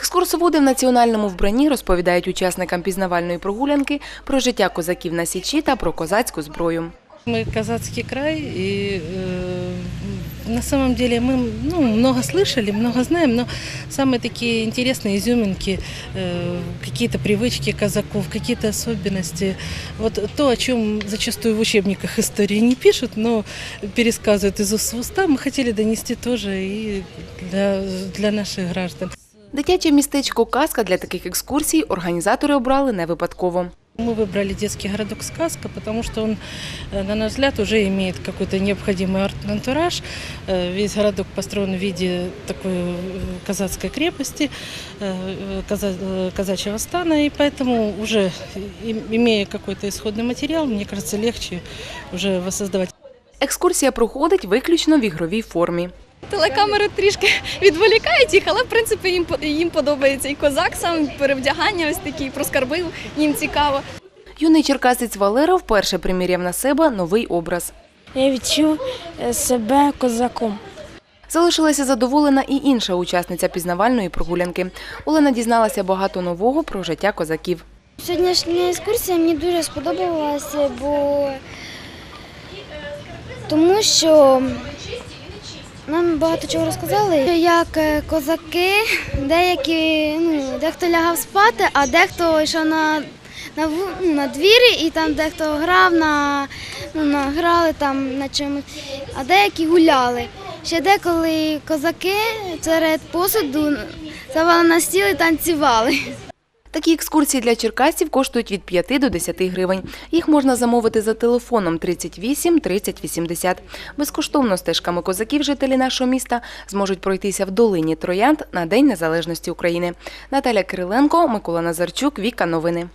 Екскурсоводи в національному вбранні розповідають учасникам пізнавальної прогулянки про життя козаків на січі та про козацьку зброю. Мы казацкий край, и э, на самом деле мы ну, много слышали, много знаем, но самые такие интересные изюминки, э, какие-то привычки казаков, какие-то особенности. Вот то, о чем зачастую в учебниках истории не пишут, но пересказывают из уст в уста, мы хотели донести тоже и для, для наших граждан. Дитяче містечко Казка для таких екскурсій організатори обрали не випадково. Мы выбрали детский городок «Сказка», потому что он, э, на наш взгляд, уже имеет какой-то необходимый арт-антураж. Э, Весь городок построен в виде такой э, казацкой крепости, э, э, каза- э, казачьего стана, и поэтому уже им- имея какой-то исходный материал, мне кажется, легче уже воссоздавать. Екскурсія проходить виключно в ігровій формі. Телекамери трішки відволікають їх, але в принципі їм по- їм подобається і козак сам перевдягання, ось такі про скарби їм цікаво. Юний черкасець Валера вперше приміряв на себе новий образ. Я відчув е, себе козаком. Залишилася задоволена і інша учасниця пізнавальної прогулянки. Олена дізналася багато нового про життя козаків. Сьогоднішня екскурсія мені дуже сподобалася, бо тому що нам багато чого розказали, як е, козаки, деякі, ну, дехто лягав спати, а дехто йшов на, на, ну, на двірі і там дехто грав на, ну, на грали там на чомусь, а деякі гуляли. Ще деколи козаки серед посуду ставали на стіл і танцювали. Такі екскурсії для черкасів коштують від 5 до 10 гривень. Їх можна замовити за телефоном 38 30 80. Безкоштовно стежками козаків жителі нашого міста зможуть пройтися в долині Троянд на День Незалежності України. Наталя Кириленко, Микола Назарчук, Віка Новини.